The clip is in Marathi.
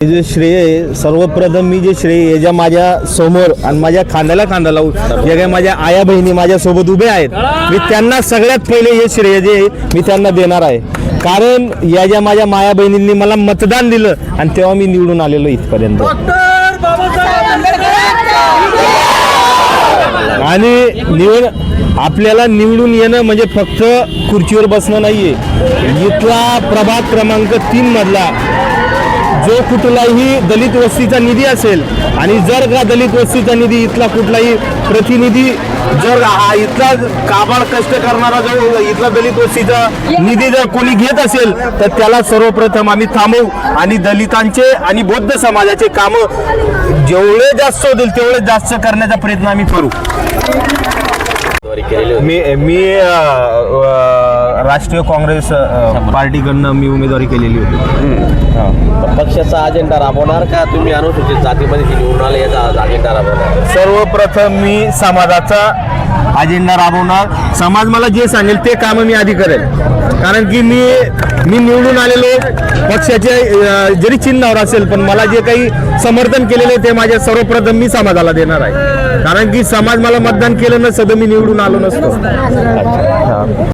जे श्रेय आहे सर्वप्रथम मी जे श्रेय आहे, ज्या माझ्यासमोर आणि माझ्या खांद्याला खांदा लावून ज्या काही माझ्या आया बहिणी माझ्यासोबत उभे आहेत मी त्यांना सगळ्यात पहिले हे श्रेय जे आहे, मी त्यांना देणार आहे. कारण या ज्या माझ्या माया बहिणींनी मला मतदान दिलं आणि तेव्हा मी निवडून आलेलो इथपर्यंत. आणि निवड आपल्याला निवडून येणं म्हणजे फक्त खुर्चीवर बसणं नाहीये. इथला प्रभाग क्रमांक तीन मधला जो कुठलाही दलित वस्तीचा निधी असेल आणि जर का दलित वस्तीचा निधी इथला कुठलाही प्रतिनिधी जर हा इथला काबाड कष्ट करणारा जो इथला दलित वस्तीचा निधी जर कोणी घेत असेल तर त्याला सर्वप्रथम आम्ही थांबवू आणि दलितांचे आणि बौद्ध समाजाचे काम जेवढे जास्त होतील तेवढे जास्त करण्याचा प्रयत्न आम्ही करू. मी मी राष्ट्रीय काँग्रेस अ, पार्टीकडनं मी उमेदवारी केलेली होती. पक्षाचा अजेंडा राबवणार का तुम्ही अनुसूचित जातीमध्ये जे निवडून आले याचा अजेंडा राबवणार? सर्वप्रथम मी समाजाचा अजेंडा राबवणार. समाज मला जे सांगेल ते कामं मी आधी करेल. कारण की मी मी निवडून आलेलो पक्षाचे अ, जरी चिन्हावर असेल पण मला जे काही समर्थन केलेलं आहे ते माझ्या सर्वप्रथम मी समाजाला देणार आहे. कारण की समाज मला मतदान केलं नसतं तर मी निवडून आलो नसतो.